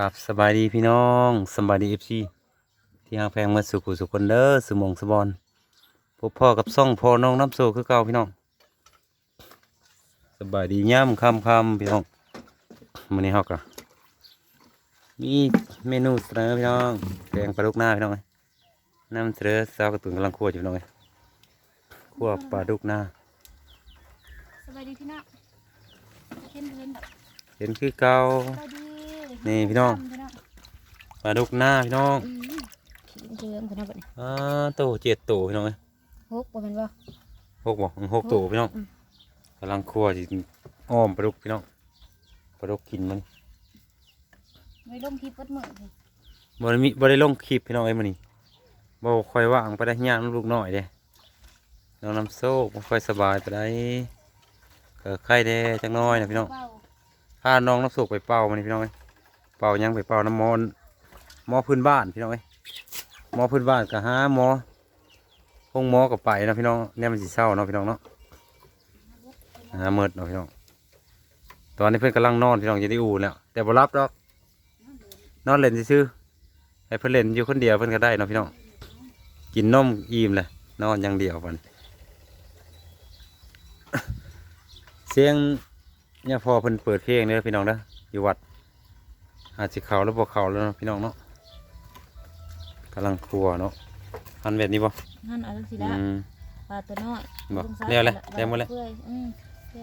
กับสบายดีพี่น้องสบายดีเอฟซีที่หางแพงมาสุขุสุขคนเด้อสมองสบอนพบพ่อกับซ่องพ่อน้องน้ำโซคือเก่าพี่น้องสบายดีย่ำคำคำพี่น้องมื้อนี้เฮากะมีเมนูเสนอพี่น้องแกงปลาดุกหน้าพี่น้องเอ้ยน้ำเสนอสาวกระตุนกำลังคั่วอยู่พี่น้องเอ้ยคั่วปลาดุกหน้าสบายดีพี่น้องเห็นเห็นเห็นคือเก่าสบายดี นี่พี่น้องพี่น้องปลาดุกหน้าพี่น้องอืมขี้เดือนพี่น้องบัดนี้อ่าโตเจ็ดโตพี่น้องเอ้ยหกบ่แม่นบ่หกบ่หกตัวพี่น้องอืมกำลังคั่วสิอ้อมปลาดุกพี่น้องปลาดุกกินมันไม่ลงคลิปเปิดมื้อนี่บ่ได้มีบ่ได้ลงคลิปพี่น้องเอ้ยมื้อนี้บ่ค่อยว่างไปได้ย่างลูกน้อยเด้น้องน้ำโซกบ่ค่อยสบายไปได้ก็ไข้แด้จักหน้อยนะพี่น้องเป้าพาน้องน้ำโซกไปเป่ามันนี่พี่น้องเอ้ย เป่ายังไปเป่าน้ำมอนหมอพื้นบ้านพี่น้องเอ้ยหมอพื้นบ้านก็หาหมอห้องหมอก็ไปนะพี่น้องเนี่ยมันสิเศร้าเนาะพี่น้องเนาะหาเมิดเนาะพี่น้อง ตอนนี้เพื่อนกำลังนอนพี่น้องจะได้อู่แล้วแต่บ่รับดอก นอนเล่นซื่อให้เพื่อนเล่นอยู่คนเดียวเพื่อนก็ได้เนาะพี่น้อง กินนมอิ่มเลยนอนอย่างเดียวมันเสียงเนี่ยพอเพิ่นเปิดเพลงเด้อพี่น้องเด้ออยู่วัด อาจจะเขาแล้วบ่เขาแล้วเนาะพี่น้องเนาะกำลังครัวเนาะหันแบบนี้บ่นั่นเอาจังซี่อืละมปลาตัวน้อยบ่งซ้ายแล้วแหละปาแล้วหมดแล้วปื่อยอืม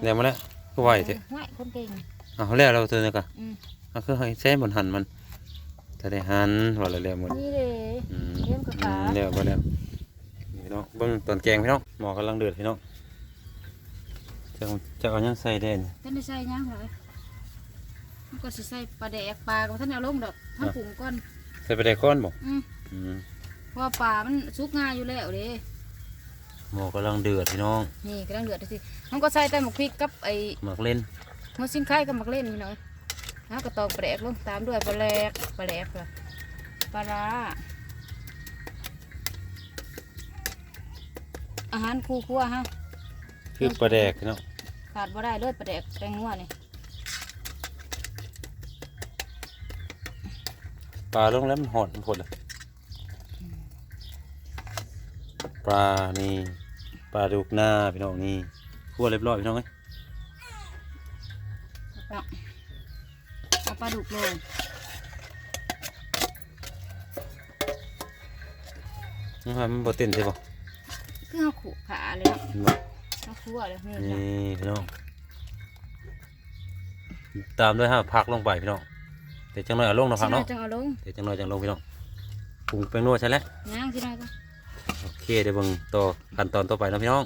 เดี๋ยวมาแล้วก็ไหวเถอะไหวคนเก่งเอาแล้วเราเจอเนี่ยกะอืมเอาคือให้ใช้บนหันมันจะได้หันว่าแล้วแล้วหมดนี่เด้อืมเลี้ยงกับขาอืมเดี๋ยวไปแล้วพี่น้องเบิ้งตอนแกงพี่น้องหมอกำลังเดือดพี่น้องจะเอาจะเอาหยังใส่แดนท่านได้ใส่ยังเหรอมัน ก็สิใส่ปลาแดกปลาก็บ่ท่านเอาลงดอกท่านปรุงก่อนใส่ไปได้ก้อนบ่อืมอืมเพราะว่าปลามันสุกง่ายอยู่แล้วเด้หมอกำลังเดือดพี่น้องนี่กำลังเดือดสิมันก็ใส่แต่หมกพริกกับไอ้หมักเล่นหัวซิงไข่กับหมักเล่นนี่หน่อยแล้วก็ตอกปลาแดกลงตามด้วยปลาแหลกปลาแหลกค่ะปลาร้าอาหารคู่ครัวฮะคือปลาแดกพี่น้องขาดบ่ได้เลยปลาแดกแตงงัวนี่ ปลาลงแล้วมันหอดมันผดเลยปลานี่ปลาดุกหน้าพี่น้องนี่คั่วเรียบร้อยพี่น้องเอ้ยเอาเอาปลาดุกลงนี่ครับมันบ่เต้นใช่ป่ะคือเอาขู่ขาเลยเนาะเอาคั่วเลยนี่นี่จ้ะพี่น้องตามด้วยห้าพักลงไปพี่น้อง แต่จังหน่อยเอาลงเนาะพักเนาะจังเอาลงเดี๋ยวจังหน่อยจังลงพี่น้องปรุงแป้งนวดใช่แล้วย่างที่ไหนก็โอเคเดี๋ยวเบิ่งต่อขั้นตอนต่อไปเนาะพี่น้อง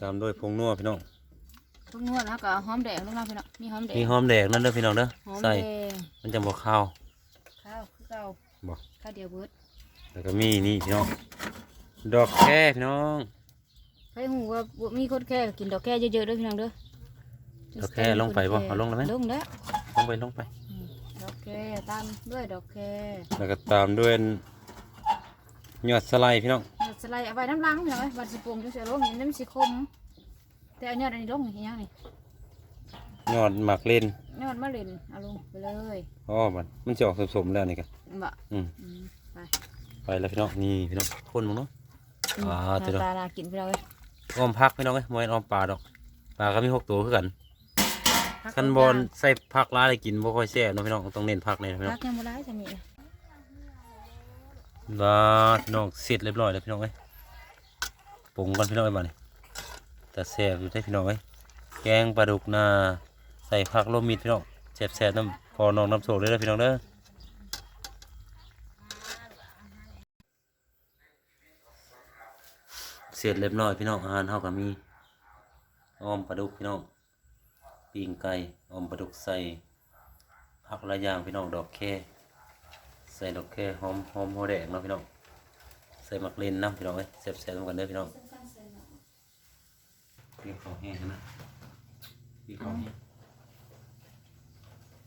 ตามด้วยผงนัวพี่น้องทุกนวดแล้วก็เอาหอมแดงลงมาพี่น้องมีหอมแดงมีหอมแดงนั่นเด้อพี่น้องเด้อหอมใส่แดงมันจะบ่ข้าวข้าวคือเก่าบ่ข้าวเดียวเบิดแล้วก็มีนี่พี่น้องดอกแค่พี่น้องใครหูว่าบ่มีคนแค่ก็กินดอกแค่เยอะๆเด้วยพี่น้องเด้อดอกแค่ลงไปบ่เอาลงแล้วไหมลงแล้วลงไปลงไปอืมดอกแค่ ตามด้วยดอกแค่แล้วก็ตามด้วยยอดสไลด์พี่น้องเดี๋ยวสไลด์เอาไว้น้ำล้างพี่น้องเอ้ยบัดสิปรุงจังซี่ลงนี่น้ำสิคม แต่เอายอดอันนี้ลงนี่ยังนี่ยอดหมักเล่นยอดมะเร็งเอาลงไปเลยอ๋อมันมันจะออกสมๆแล้วนี่กันบ่อืมอืมไปไปแล้วพี่น้องนี่พี่น้องคนมึงเนาะอืมอ่าหเดี๋ยวน้าตาน่ากินพี่น้องเอ้ยอ้อมพักพี่น้องเอ้ยมวยอ้อมปลาดอกปลาก็มีหกตัวคือกันพัก คันบอลใส่ผักร้ายได้กินบ่ค่อยแซ่บเนาะพี่น้องต้องเน้นผักเลยนะพี่น้อพังกยังบ่ได้จะมีเลยลาพี่น้องเสร็จเรียบร้อยแล้วพี่น้องเอ้ยปรุงก่อนพี่น้องเอ้ยมานี่แต่แซ่บอยู่ได้อพี่น้องเอ้ยแกงปลาดุกนาใส่ผักโรวมมิดพี่น้องแซ่บแซ่บน้ำพอน้องน้ำโศกเลยเด้อพี่น้องเด้อเสร็จเรียบร้อยพี่น้องอาหารเฮาก็มีอ้อมปลาดุกพี่น้อง ปิ้งไก่อมปลาดุกใส่ผักหลายอย่างพี่น้องดอกแคใส่ดอกแค่หอมหอมหัวแดงเนาะพี่น้องใส่หมักเลนน้ำพี่น้องเอ้ยแซ่บๆกันเด้อพี่น้องพี่ขอแห้งนะพี่ขอแห้ง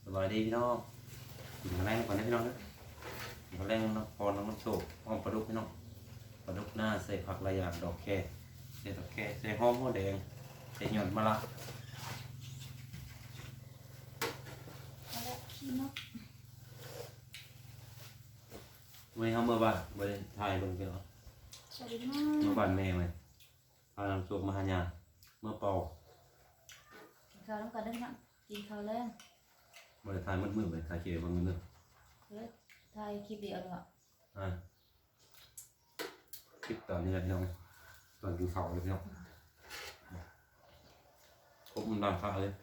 สบายดีพี่น้องกินแรงก่อนนะพี่น้องเด้อกินแรงน้ำพอน้ำมันโชกหอมปลาดุกพี่น้องปลาดุกหน้าใส่ผักหลายอย่างดอกแค่ใส่ดอกแค่ใส่หอมหัวแดงใส่หยอดมะระ วันนี้เขาเมื่อบ้านไปถ่ายเบิ่งพี่น้องสวัสดีเมื่อมากบ้านแม่ไหมพาน้ำซุปมาหายาเมื่อเป่ากินข้าวน้ำกันได้ไหมกินข้าวแรงบริถ่ายมืดมืดไปถ่ายเกี่ยวบางมือเฮ้ยถ่ายคลิปเดียวเลยอะอ่าคลิปตอนนี้แหละพี่น้องตอนกินข้าวเลยพี่น้องครบมันด้านข้าวเลย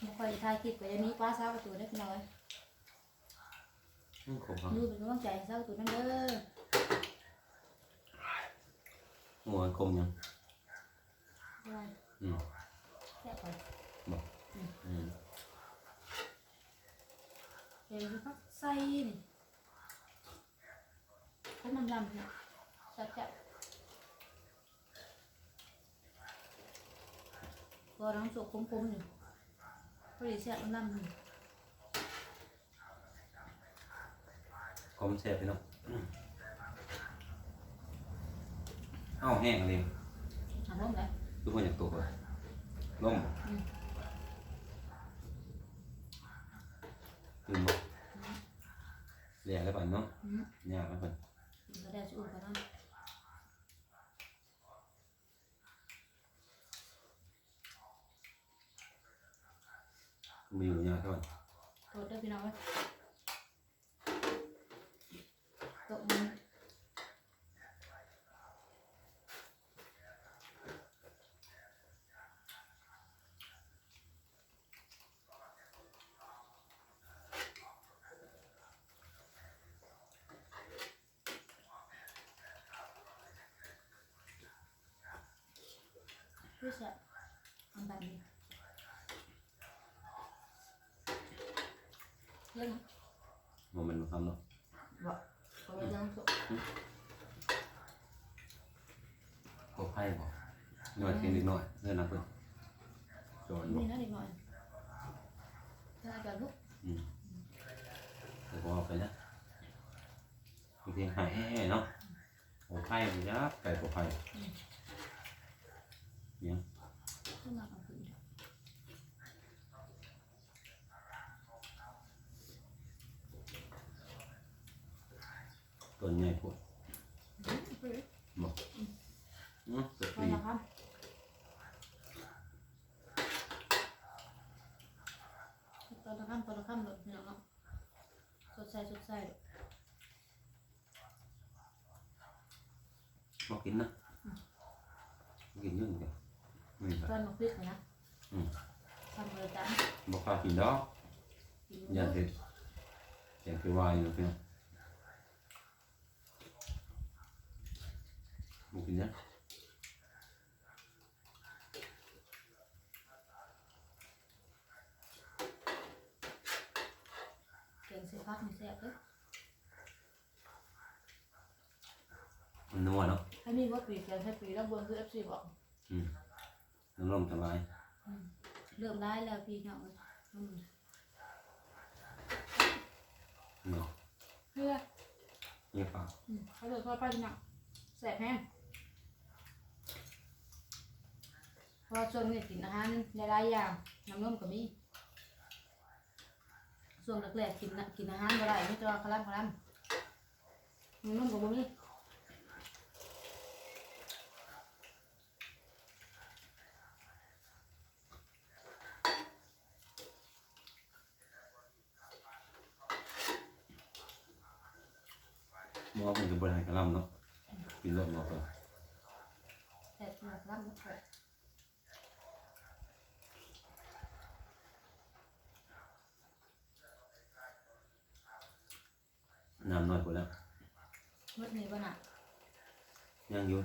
ไม่ค่อยถ่ายคลิปไปเดี๋ยวนี้ป้าสาวประตูได้พี่น้อยอืมครบครับดูเป็นกำลังใจให้สาวประตูนั่นเด้อหัวคมยังอะไรอืมแซ่บไปอืมเดี๋ยวเขาใส่นี่เขามันลำเนี่ยแซ่บแซ่บก็น้ำสุกคุ้มๆอยู่ พอดีแซ่บมันลำอยู่คมแซ่บพี่น้องอืมเอ้าแห้งเลยหาล้มเลยทุกคนอยากตกเลยล่มอืมตื่นบ่เรียกแล้วป่ะเนาะอืมยากแล้วป่ะกินก็ได้ชูกันนั่น มีอยู่ยากเท่าไหร่โทษด้วยพี่น้องเว้ยตกมือรู้สึกอันแบบนี้ เรื่องมันมันทำเนาะบอกเขาเรื่องสุก็ไพ่บ่หน่อยเพียงนิดหน่อยเงินนะเพิ่นจอนบ่ นี่นะเด็กหน่อยถ้าจะลุก อืมแต่พอเอาไปนะมีเพียงหายแห่ๆเนาะโอ้ไพ่มันยับไก่โอ้ไพ่เนี่ย ขึ้นมาเอาขึ้น ต้นใหญ่พวกบ่ อืมเกิดพอปีแล้วครับตอนละคำตอนละคำเลยพี่น้องเนาะสดใสสดใสบ่กินนะบ่กินเยอะเหมือนกันอืมตอนมาพริกนะอืมทำเลยจ้ะบ่กล้ากินดอกกินอย่าเฮ็ดแกงคือวายอยู่เพิ่นบ่กินนะ เก่งเสียพักมีแซ่บเลย มันนัวเนาะ ให้ มีว่าปีแกงให้ปีแล้วบนคือเอฟซีบอกอืมน้ำลมสบายเริ่มได้แล้วพี่น้องอืมเนาะเพื่อนี่ปากอืมเขาเลยทอดไปพี่น้องแซ่บแห้งเพราะว่าช่วงนี้กินอาหารหลายๆอย่างน้ำนมก็มีช่วงแรกๆกินน่ะกินอาหารบ่ได้ไม่จอคลัมคลัมน้ำนมก็บ่มีหมอมันจะบริหารกระลำเนาะ กินรสหมอไปแซ่บมากคลัมบ่ค่อยน้ำน้อยกว่าแล้วมื้อนี้บ่น่ะยังอยู่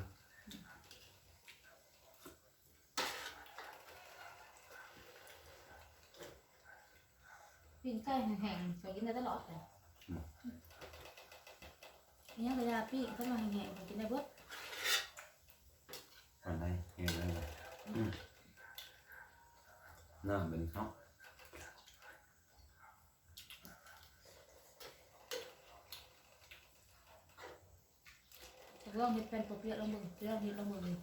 ปิ้งไก่แห้งๆไปกินได้ตลอดเลยอันนี้เวลาปิ้งก็มาแห้งๆไปกินได้เบิด อันใดเห็นอะไรอืม น้ำเป็นข้าวจะลองเห็ดเป็นปกเปียกลองมึงจะลองเห็ดลองมึงเลย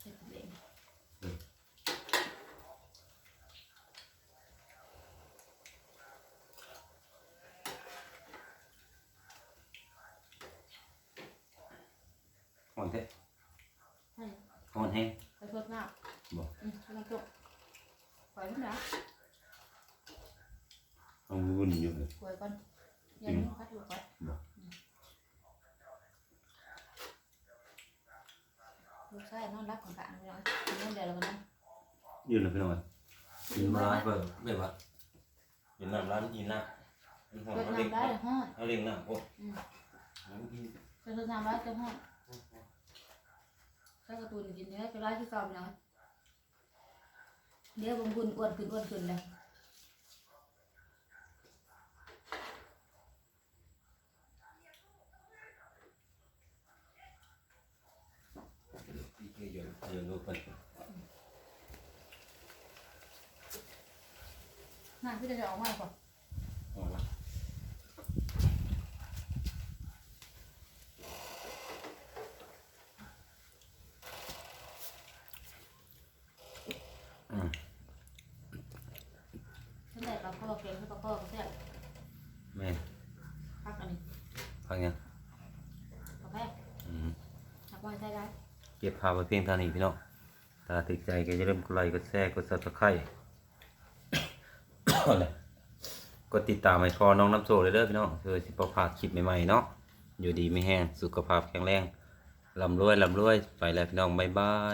เฮ็ดเอง น แห้ง ไปสดน้ บ่ำอืมไปน้ำตก ปล่อยมันนะเอาวุ่นอยู่เลยปล่อยก่อนอยังนี้พัดอยู่ก่อนบ่ลูกชายนอนรับของกลางพี่น้องนอนเดี๋ยวเราก็นั่งยืน เลยพี่น้องกินร้านเปิดแบบว่ากินน้ำร้านกินน้ำมันหอมเปิดเอาเล็กน้ำได้เลยฮะเอาเล็กน้ำพวกอืมเปิดน้ำได้จะฮะใช้กระตูนกินเนื้อจะไล่ที่เก่าพี่น้องเดี๋ยวบางคนอ้วนขึ้นอ้วนขึ้นเลยที่เยอะเยอะลูกไปน้ำพี่จะออกมาก่อน ออกมา ฉันแต่ปลาข้อเค็มปลาข้อก็แซ่บ แม่ พักอันนี้ พักยังปลาแพ้อืมพักไว้ใช้ได้เก็บภาพไว้เพียงเท่านี้พี่น้องถ้าติดใจก็อย่าลืมกดไลค์กดแชร์กด Subscribe กดติดตามให้พอน้องน้ำโซเลยเด้อพี่น้องเพื่อสิบ่พลาดคลิปใหม่ๆเนาะอยู่ดีไม่แห้งสุขภาพแข็งแรงลำรวยลำรวยไปแล้วพี่น้องบ๊ายบาย